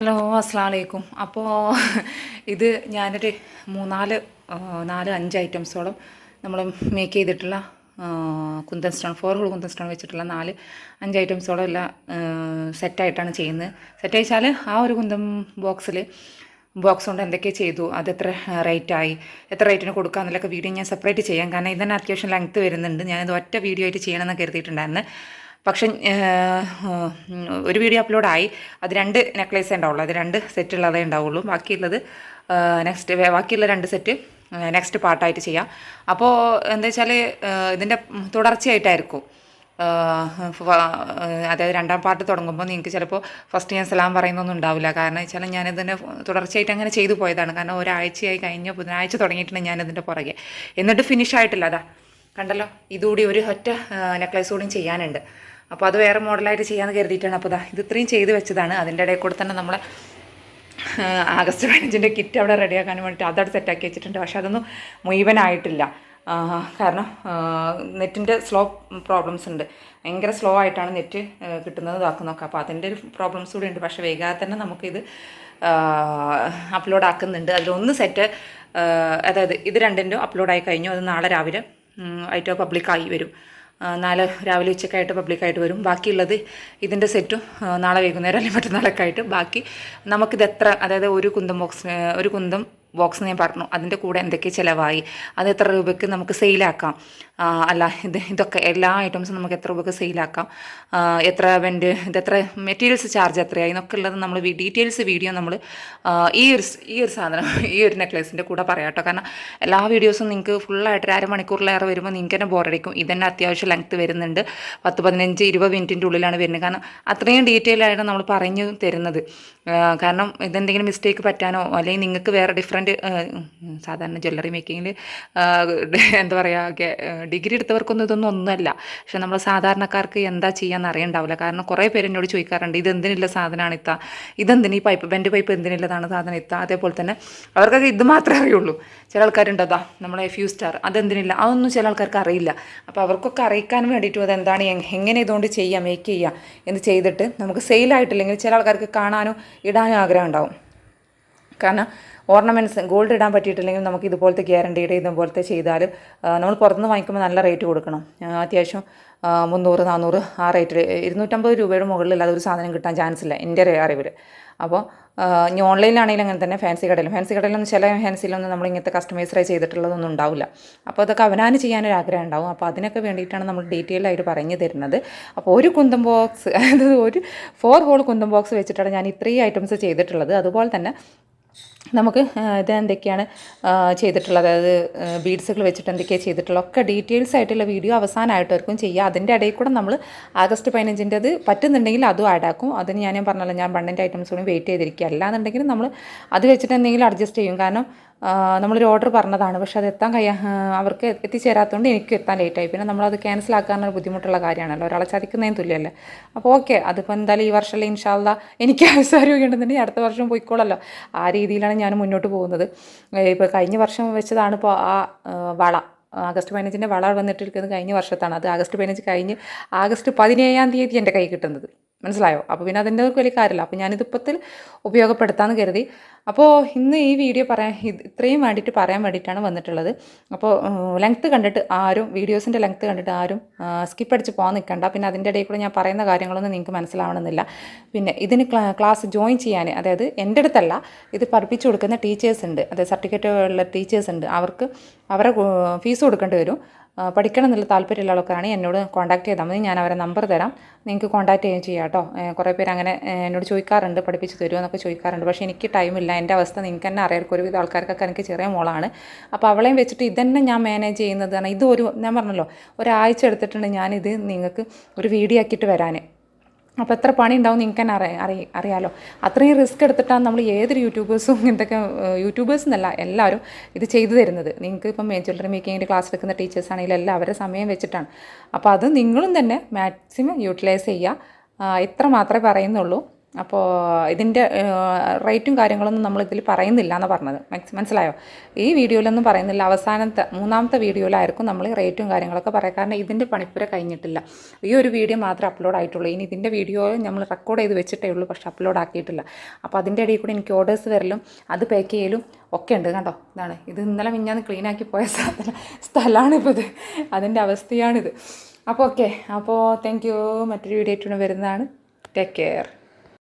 Hello അസ്സാം വലൈക്കും അപ്പോൾ ഇത് ഞാനൊരു മൂന്നാൽ നാല് അഞ്ച് ഐറ്റംസോളം നമ്മൾ മേക്ക് ചെയ്തിട്ടുള്ള kundan stone four hole kundan stone വെച്ചിട്ടുള്ള നാല് അഞ്ച് ഐറ്റംസോളം എല്ലാം സെറ്റായിട്ടാണ് ചെയ്യുന്നത്. സെറ്റ് വെച്ചാൽ ആ ഒരു കുന്തം ബോക്സിൽ ബോക്സ് കൊണ്ട് എന്തൊക്കെ ചെയ്തു അത് എത്ര റേറ്റായി എത്ര റേറ്റിന് കൊടുക്കുക എന്നുള്ളൊക്കെ വീഡിയോ ഞാൻ സെപ്പറേറ്റ് ചെയ്യാം. കാരണം ഇതന്നെ അത്യാവശ്യം ലെങ്ത്ത് വരുന്നുണ്ട്. ഞാനിത് ഒറ്റ വീഡിയോ ആയിട്ട് ചെയ്യണമെന്ന് കരുതിയിട്ടുണ്ടായിരുന്നു. പക്ഷെ ഒരു വീഡിയോ അപ്ലോഡായി. അത് രണ്ട് നെക്ലേസേ ഉണ്ടാവുള്ളൂ അത് രണ്ട് സെറ്റ് ഉള്ളതേ ഉണ്ടാവുള്ളൂ. ബാക്കിയുള്ളത് നെക്സ്റ്റ് ബാക്കിയുള്ള രണ്ട് സെറ്റ് നെക്സ്റ്റ് പാർട്ടായിട്ട് ചെയ്യാം. അപ്പോൾ എന്താ വെച്ചാൽ ഇതിന്റെ തുടർച്ചയായിട്ടായിരിക്കും. അതായത് രണ്ടാം പാർട്ട് തുടങ്ങുമ്പോൾ നിങ്ങൾക്ക് ചിലപ്പോൾ ഫസ്റ്റ് ഞാൻ സലാം പറയുന്നൊന്നും ഉണ്ടാവില്ല. കാരണം വെച്ചാൽ ഞാനിതിന്റെ തുടർച്ചയായിട്ട് അങ്ങനെ ചെയ്തു പോയതാണ്. കാരണം ഒരാഴ്ചയായി കഴിഞ്ഞ. ബുധനാഴ്ച തുടങ്ങിയിട്ടുണ്ട് ഞാനിതിന്റെ പുറകെ. എന്നിട്ട് ഫിനിഷ് ആയിട്ടില്ല. അതാ കണ്ടല്ലോ? ഇതുകൂടി ഒരു ഒറ്റ നെക്ലേസ് കൂടിയും ചെയ്യാനുണ്ട്. അപ്പോൾ അത് വേറെ മോഡലായിട്ട് ചെയ്യാമെന്ന് കരുതിയിട്ടാണ്. അപ്പോൾ ഇത് ഇത്രയും ചെയ്ത് വെച്ചതാണ്. അതിന്റെ ഇടയിൽ കൂടെ തന്നെ നമ്മളെ ആഗസ്റ്റ് പതിനഞ്ചിന്റെ കിറ്റ് അവിടെ റെഡിയാക്കാൻ വേണ്ടിയിട്ട് അതവിടെ സെറ്റാക്കി വെച്ചിട്ടുണ്ട്. പക്ഷേ അതൊന്നും മുഴുവനായിട്ടില്ല. കാരണം നെറ്റിന്റെ സ്ലോ പ്രോബ്ലംസ് ഉണ്ട്. ഭയങ്കര സ്ലോ ആയിട്ടാണ് നെറ്റ് കിട്ടുന്നത് ഇതാക്കുന്നതൊക്കെ. അപ്പോൾ അതിന്റെ ഒരു പ്രോബ്ലംസ് കൂടി ഉണ്ട്. പക്ഷേ വേഗം തന്നെ നമുക്കിത് അപ്ലോഡ് ആക്കുന്നുണ്ട്. അതിലൊന്ന് സെറ്റ് അതായത് ഇത് രണ്ടിന്റെ അപ്ലോഡായി കഴിഞ്ഞു. അത് നാളെ രാവിലെ ആയിട്ട് പബ്ലിക്കായി വരും. നാളെ രാവിലെ ഉച്ചക്കായിട്ട് പബ്ലിക്കായിട്ട് വരും. ബാക്കിയുള്ളത് ഇതിന്റെ സെറ്റും നാളെ വൈകുന്നേരം അല്ലെങ്കിൽ മറ്റന്നാളൊക്കെ ആയിട്ട് ബാക്കി നമുക്കിത് എത്ര അതായത് ഒരു കുന്തം ബോക്സ് ഒരു കുന്തം ബോക്സ് ഞാൻ പറഞ്ഞു. അതിന്റെ കൂടെ എന്തൊക്കെ ചിലവായി? അത് എത്ര രൂപയ്ക്ക് നമുക്ക് സെയിലാക്കാം അല്ല ഇത് ഇതൊക്കെ എല്ലാ ഐറ്റംസും നമുക്ക് എത്ര രൂപയ്ക്ക് സെയിലാക്കാം എത്ര വെന്റ് ഇത് എത്ര മെറ്റീരിയൽസ് ചാർജ് എത്രയായി? എന്നൊക്കെ ഉള്ളത് നമ്മൾ ഡീറ്റെയിൽസ് വീഡിയോ നമ്മൾ ഈ ഒരു ഈ ഒരു സാധനം ഈ ഒരു നെക്ലേസിന്റെ കൂടെ പറയാം കേട്ടോ. കാരണം എല്ലാ വീഡിയോസും നിങ്ങൾക്ക് ഫുള്ളായിട്ട് ഒരു അരമണിക്കൂറിലേറെ വരുമ്പോൾ നിങ്ങൾക്ക് തന്നെ ബോറടിക്കും ഇതന്നെ അത്യാവശ്യം ലെങ്ത്ത് വരുന്നുണ്ട്. പത്ത് പതിനഞ്ച് ഇരുപത് മിനിറ്റിന്റെ ഉള്ളിലാണ് വരുന്നത്. കാരണം അത്രയും ഡീറ്റെയിൽ ആയിട്ട് നമ്മൾ പറഞ്ഞു തരുന്നത്. കാരണം ഇതെന്തെങ്കിലും മിസ്റ്റേക്ക് പറ്റാനോ അല്ലെങ്കിൽ നിങ്ങൾക്ക് വേറെ ഡിഫറെന്റ് സാധാരണ ജ്വല്ലറി മേക്കിങ്ങിൽ എന്താ പറയുക ഡിഗ്രി എടുത്തവർക്കൊന്നും ഇതൊന്നും ഒന്നുമല്ല. പക്ഷെ നമ്മൾ സാധാരണക്കാർക്ക് എന്താ ചെയ്യാന്ന് അറിയണ്ടാവില്ല. കാരണം കുറേ പേര് എന്നോട് ചോദിക്കാറുണ്ട് ഇത് എന്തിനുള്ള സാധനമാണ് ഇത്ത? ഇതെന്തിന് ഈ പൈപ്പ്? ബെൻഡ് പൈപ്പ് എന്തിനുള്ളതാണ് സാധനം ഇത്ത? അതേപോലെ തന്നെ അവർക്കൊക്കെ ഇത് മാത്രമേ അറിയുള്ളൂ. ചില ആൾക്കാരുണ്ടതാ നമ്മളെ ഫ്യൂ സ്റ്റാർ അതെന്തിനില്ല? അതൊന്നും ചില ആൾക്കാർക്ക് അറിയില്ല. അപ്പോൾ അവർക്കൊക്കെ അറിയിക്കാൻ വേണ്ടിയിട്ടും അതെന്താണ് എങ്- എങ്ങനെ ഇതുകൊണ്ട് ചെയ്യാം മേക്ക് ചെയ്യാം എന്ന് ചെയ്തിട്ട് നമുക്ക് സെയിലായിട്ടില്ലെങ്കിൽ ചില ആൾക്കാർക്ക് കാണാനോ ഇടാനോ ആഗ്രഹം ഉണ്ടാവും. കാരണം ഓർണമെന്റ്സ് ഗോൾഡ് ഇടാൻ പറ്റിയിട്ടില്ലെങ്കിൽ നമുക്ക് ഇതുപോലത്തെ ഗ്യാരണ്ടീഡ് ഇതുപോലത്തെ ചെയ്താലും നമ്മൾ പുറത്തുനിന്ന് വാങ്ങിക്കുമ്പോൾ നല്ല റേറ്റ് കൊടുക്കണം. അത്യാവശ്യം മുന്നൂറ് നാനൂറ് ആ റേറ്റിൽ ഇരുന്നൂറ്റമ്പത് രൂപയുടെ മുകളിലല്ലാതെ ഒരു സാധനം കിട്ടാൻ ചാൻസ് ഇല്ല എന്റെ അറിവിൽ. അപ്പോൾ ഇനി ഓൺലൈനിലാണെങ്കിലും അങ്ങനെ തന്നെ ഫാൻസി കടയിലും ഫാൻസി കടയിലൊന്നും ചില ഫാൻസിയിലൊന്നും നമ്മൾ ഇങ്ങനത്തെ കസ്റ്റമൈസറായി ചെയ്തിട്ടുള്ളതൊന്നും ഉണ്ടാവില്ല. അപ്പോൾ അതൊക്കെ അവനാന് ചെയ്യാനൊരു ആഗ്രഹം ഉണ്ടാവും. അപ്പോൾ അതിനൊക്കെ വേണ്ടിയിട്ടാണ് നമ്മൾ ഡീറ്റെയിൽ ആയിട്ട് പറഞ്ഞു തരുന്നത്. അപ്പോൾ ഒരു കുന്തം ബോക്സ് അതായത് ഒരു ഫോർ ഹോൾ കുന്തം ബോക്സ് വെച്ചിട്ടാണ് ഞാൻ ഇത്രയും ഐറ്റംസ് ചെയ്തിട്ടുള്ളത്. അതുപോലെ തന്നെ നമുക്ക് ഇത് എന്തൊക്കെയാണ് ചെയ്തിട്ടുള്ളത്? അതായത് ബീഡ്സുകൾ വെച്ചിട്ട് എന്തൊക്കെയാണ് ചെയ്തിട്ടുള്ളത്? ഒക്കെ ഡീറ്റെയിൽസ് ആയിട്ടുള്ള വീഡിയോ അവസാനമായിട്ടായിരിക്കും ചെയ്യുക അതിന്റെ ഇടയിൽ കൂടെ നമ്മൾ ആഗസ്റ്റ് പതിനഞ്ചിന്റെ അത് പറ്റുന്നുണ്ടെങ്കിൽ അതും ആഡ് ആക്കും. അതിന് ഞാൻ പറഞ്ഞല്ലോ ഞാൻ ബണ്ണിന്റെ ഐറ്റംസ് കൂടി വെയിറ്റ് ചെയ്തിരിക്കുക അല്ലാന്നുണ്ടെങ്കിൽ നമ്മൾ അത് വെച്ചിട്ട് എന്തെങ്കിലും അഡ്ജസ്റ്റ് ചെയ്യും. കാരണം നമ്മളൊരു ഓർഡർ പറഞ്ഞതാണ്. പക്ഷെ അത് എത്താൻ കഴിയാ അവർക്ക് എത്തിച്ചേരാത്തതുകൊണ്ട് എനിക്ക് എത്താൻ ലേറ്റായി പിന്നെ നമ്മളത് ക്യാൻസൽ ആക്കാനൊരു ബുദ്ധിമുട്ടുള്ള കാര്യമാണല്ലോ. ഒരാളെ ചതിക്കുന്നതിന് തുല്യമല്ലേ? അപ്പോൾ ഓക്കെ അതിപ്പോൾ എന്തായാലും ഈ വർഷമല്ലേ ഇൻഷാല്ല എനിക്ക് ആവശ്യം അടുത്ത വർഷം പോയിക്കോളല്ലോ. ആ രീതിയിലാണ് ഞാൻ മുന്നോട്ട് പോകുന്നത്. ഇപ്പോൾ കഴിഞ്ഞ വർഷം വെച്ചതാണ് ഇപ്പോൾ ആ, വള. ആഗസ്റ്റ് പതിനഞ്ചിന്റെ വള വന്നിട്ടിരിക്കുന്നത് കഴിഞ്ഞ വർഷത്താണ്. അത് ആഗസ്റ്റ് പതിനഞ്ച് കഴിഞ്ഞ് ആഗസ്റ്റ് പതിനേഴാം തീയതി എന്റെ കൈ കിട്ടുന്നത്. മനസ്സിലായോ? അപ്പോൾ പിന്നെ അതിന്റെ വലിയ കാര്യമില്ല. അപ്പോൾ ഞാനിത് ഇപ്പത്തിൽ ഉപയോഗപ്പെടുത്താമെന്ന് കരുതി. അപ്പോൾ ഇന്ന് ഈ വീഡിയോ പറയാൻ ഇത് ഇത്രയും വേണ്ടിയിട്ട് പറയാൻ വേണ്ടിയിട്ടാണ് വന്നിട്ടുള്ളത്. അപ്പോൾ ലെങ്ത്ത് കണ്ടിട്ട് ആരും വീഡിയോസിന്റെ ലെങ്ത്ത് കണ്ടിട്ട് ആരും സ്കിപ്പ് അടിച്ച് പോകാൻ നിൽക്കണ്ട. പിന്നെ അതിന്റെ ഇടയിൽ കൂടെ ഞാൻ പറയുന്ന കാര്യങ്ങളൊന്നും നിങ്ങൾക്ക് മനസ്സിലാവണമെന്നില്ല. പിന്നെ ഇതിന് ക്ലാസ് ജോയിൻ ചെയ്യാൻ അതായത് എന്റെ അടുത്തല്ല ഇത് പഠിപ്പിച്ചു കൊടുക്കുന്ന ടീച്ചേഴ്സ് ഉണ്ട്. അതായത് സർട്ടിഫിക്കറ്റ് ഉള്ള ടീച്ചേഴ്സ് ഉണ്ട്. അവർക്ക് അവരെ ഫീസ് കൊടുക്കേണ്ടി വരും. പഠിക്കണം എന്നുള്ള താല്പര്യമുള്ള ആൾക്കാരാണെങ്കിൽ എന്നോട് കോൺടാക്ട് ചെയ്താൽ മതി. ഞാൻ അവരെ നമ്പർ തരാം. നിങ്ങൾക്ക് കോൺടാക്ട് ചെയ്യുകയും ചെയ്യാം കേട്ടോ. കുറേ പേര് അങ്ങനെ എന്നോട് ചോദിക്കാറുണ്ട് പഠിപ്പിച്ച് തരുമോ എന്നൊക്കെ ചോദിക്കാറുണ്ട്. പക്ഷേ എനിക്ക് ടൈമില്ല എന്റെ അവസ്ഥ നിങ്ങൾക്ക് തന്നെ അറിയാം. ഒരുവിധ ആൾക്കാർക്കൊക്കെ എനിക്ക് ചെറിയ മോളാണ്. അപ്പോൾ അവളെയും വെച്ചിട്ട് ഇതന്നെ ഞാൻ മാനേജ് ചെയ്യുന്നത്. കാരണം ഇത് ഒരു ഞാൻ പറഞ്ഞല്ലോ ഒരാഴ്ച എടുത്തിട്ടുണ്ട് ഞാനിത് നിങ്ങൾക്ക് ഒരു വീഡിയോ ആക്കിയിട്ട് വരാൻ. അപ്പോൾ എത്ര പണി ഉണ്ടാവും നിങ്ങൾക്ക് തന്നെ അറിയാം അറിയ അറിയാലോ. അത്രയും റിസ്ക് എടുത്തിട്ടാണ് നമ്മൾ ഏതൊരു യൂട്യൂബേഴ്സും ഇങ്ങനത്തെ യൂട്യൂബേഴ്സ് എന്നല്ല എല്ലാവരും ഇത് ചെയ്തു തരുന്നത്. നിങ്ങൾക്ക് ഇപ്പം ജ്വല്ലറി മേക്കിങ്ങിന്റെ ക്ലാസ് എടുക്കുന്ന ടീച്ചേഴ്സ് ആണെങ്കിലും എല്ലാം അവരുടെ സമയം വെച്ചിട്ടാണ്. അപ്പോൾ അത് നിങ്ങളും തന്നെ മാക്സിമം യൂട്ടിലൈസ് ചെയ്യുക. ഇത്ര മാത്രമേ പറയുന്നുള്ളൂ. അപ്പോൾ ഇതിന്റെ റേറ്റും കാര്യങ്ങളൊന്നും നമ്മളിതിൽ പറയുന്നില്ല എന്ന് പറഞ്ഞത്. മനസ് മനസ്സിലായോ? ഈ വീഡിയോയിലൊന്നും പറയുന്നില്ല. അവസാനത്തെ മൂന്നാമത്തെ വീഡിയോയിലായിരിക്കും നമ്മൾ റേറ്റും കാര്യങ്ങളൊക്കെ പറയാം. കാരണം ഇതിന്റെ പണിപ്പുര കഴിഞ്ഞിട്ടില്ല. ഈ ഒരു വീഡിയോ മാത്രമേ അപ്ലോഡ് ആയിട്ടുള്ളൂ. ഇനി ഇതിന്റെ വീഡിയോ നമ്മൾ റെക്കോർഡ് ചെയ്ത് വെച്ചിട്ടേ ഉള്ളൂ പക്ഷേ അപ്ലോഡ് ആക്കിയിട്ടില്ല. അപ്പോൾ അതിന്റെ ഇടയിൽ കൂടി എനിക്ക് ഓർഡേഴ്സ് വരലും അത് പാക്ക് ചെയ്യലും ഒക്കെ ഉണ്ട് കേട്ടോ ഇതാണ്. ഇത് ഇന്നലെ മിഞ്ഞാന്ന് ക്ലീൻ ആക്കി പോയ സ്ഥലം സ്ഥലമാണിപ്പോൾ ഇത് അതിന്റെ അവസ്ഥയാണിത്. അപ്പോൾ ഓക്കെ അപ്പോൾ താങ്ക് യു മറ്റൊരു വീഡിയോ ആയിട്ടാണ് വരുന്നതാണ്. Take care